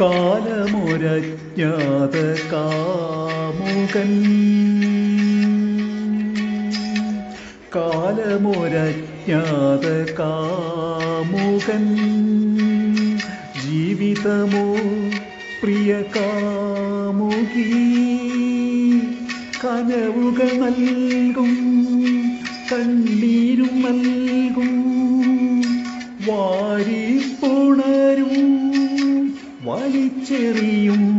കാലമൊരജ്ഞാത കാമുകൻ. കാലമൊരജ്ഞാത കാമുകൻ. ജീവിതമോ പ്രിയ കാമുകി. കനവുകൾ നൽകും കണ്ണീരും നൽകും. വാരിപ്പുണരും വലിച്ചെറിയും.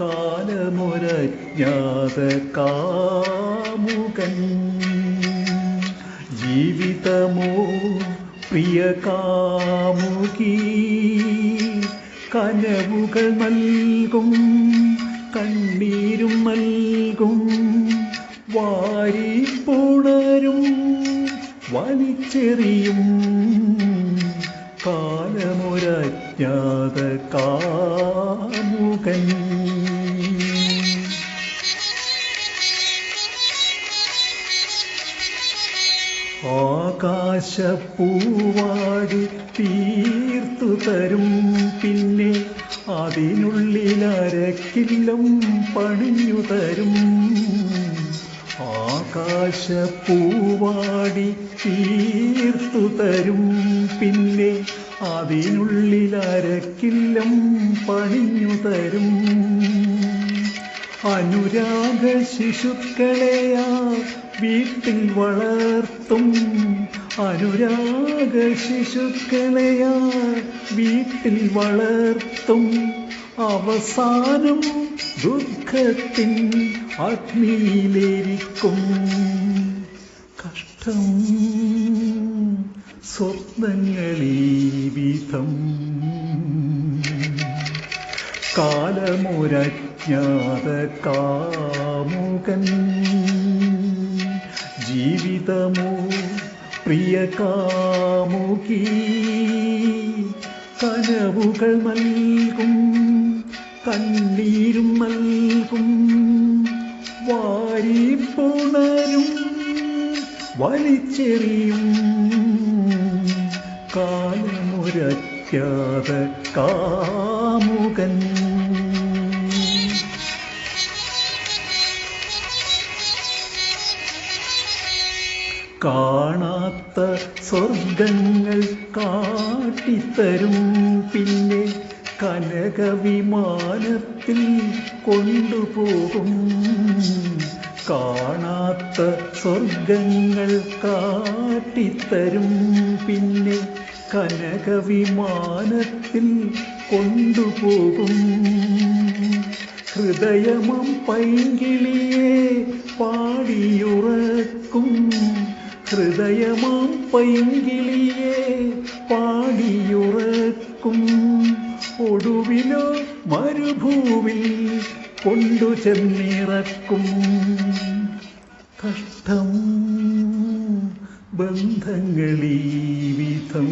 കാലമൊരജ്ഞാത കാമുകൻ ജീവിതമോ പ്രിയ കാമുകി കനവുകൾ നൽകും കണ്ണീരും നൽകും. വാരി പുണരും വലിച്ചെറിയും. കാലമൊരജ്ഞാത കാമുകൻ ആകാശപ്പൂവാടി തീർത്തു തരും പിന്നെ അതിനുള്ളിലരക്കില്ലം പണിഞ്ഞു തരും ആകാശപ്പൂവാടി തീർത്തു തരും പിന്നെ അതിനുള്ളിലരക്കില്ലം പണിഞ്ഞു തരും. അനുരാഗ ശിശുക്കളെയാ വീട്ടിൽ വളർത്തും. അനുരാഗ ശിശുക്കളെയാ വീട്ടിൽ വളർത്തും. അവസാനം ദുഃഖത്തിൻ അഗ്നിയിലേരിക്കും. കഷ്ടം സ്വപ്നങ്ങളീ കാലമൊരജ്ഞാത കാമുകൻ ജീവിതമോ പ്രിയ കാമുകി കനവുകൾ നൽകും കണ്ണീരും നൽകും. വാരിപ്പുണരും വലിച്ചെറിയും. കാലമൊരജ്ഞാത കാമുകൻ കാണാത്ത സ്വർഗങ്ങൾ കാട്ടിത്തരും. പിന്നെ കനകവിമാനത്തിൽ കൊണ്ടുപോകും. കാണാത്ത സ്വർഗങ്ങൾ കാട്ടിത്തരും. പിന്നെ കനകവിമാനത്തിൽ കൊണ്ടുപോകും. ഹൃദയമം പൈങ്കിളിയെ പാടിയുറക്കും. ഹൃദയമാം പൈങ്കിളിയെ പാടിയുറക്കും. ഒടുവിലോ മരുഭൂവിൽ കൊണ്ടു ചെന്നിറക്കും. കഷ്ടം ബന്ധങ്ങളീ വിധം.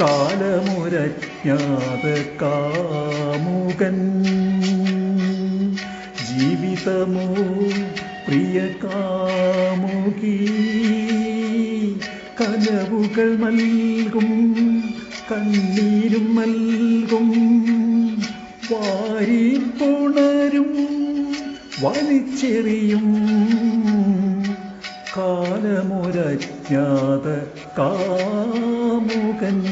കാലമുരജ്ഞാത കാമുകൻ കാമുകി കനവുകൾ നൽകും കണ്ണീരും നൽകും. വാരി പുണരും വലിച്ചെറിയും. കാലമൊരജ്ഞാത കാമുകൻ.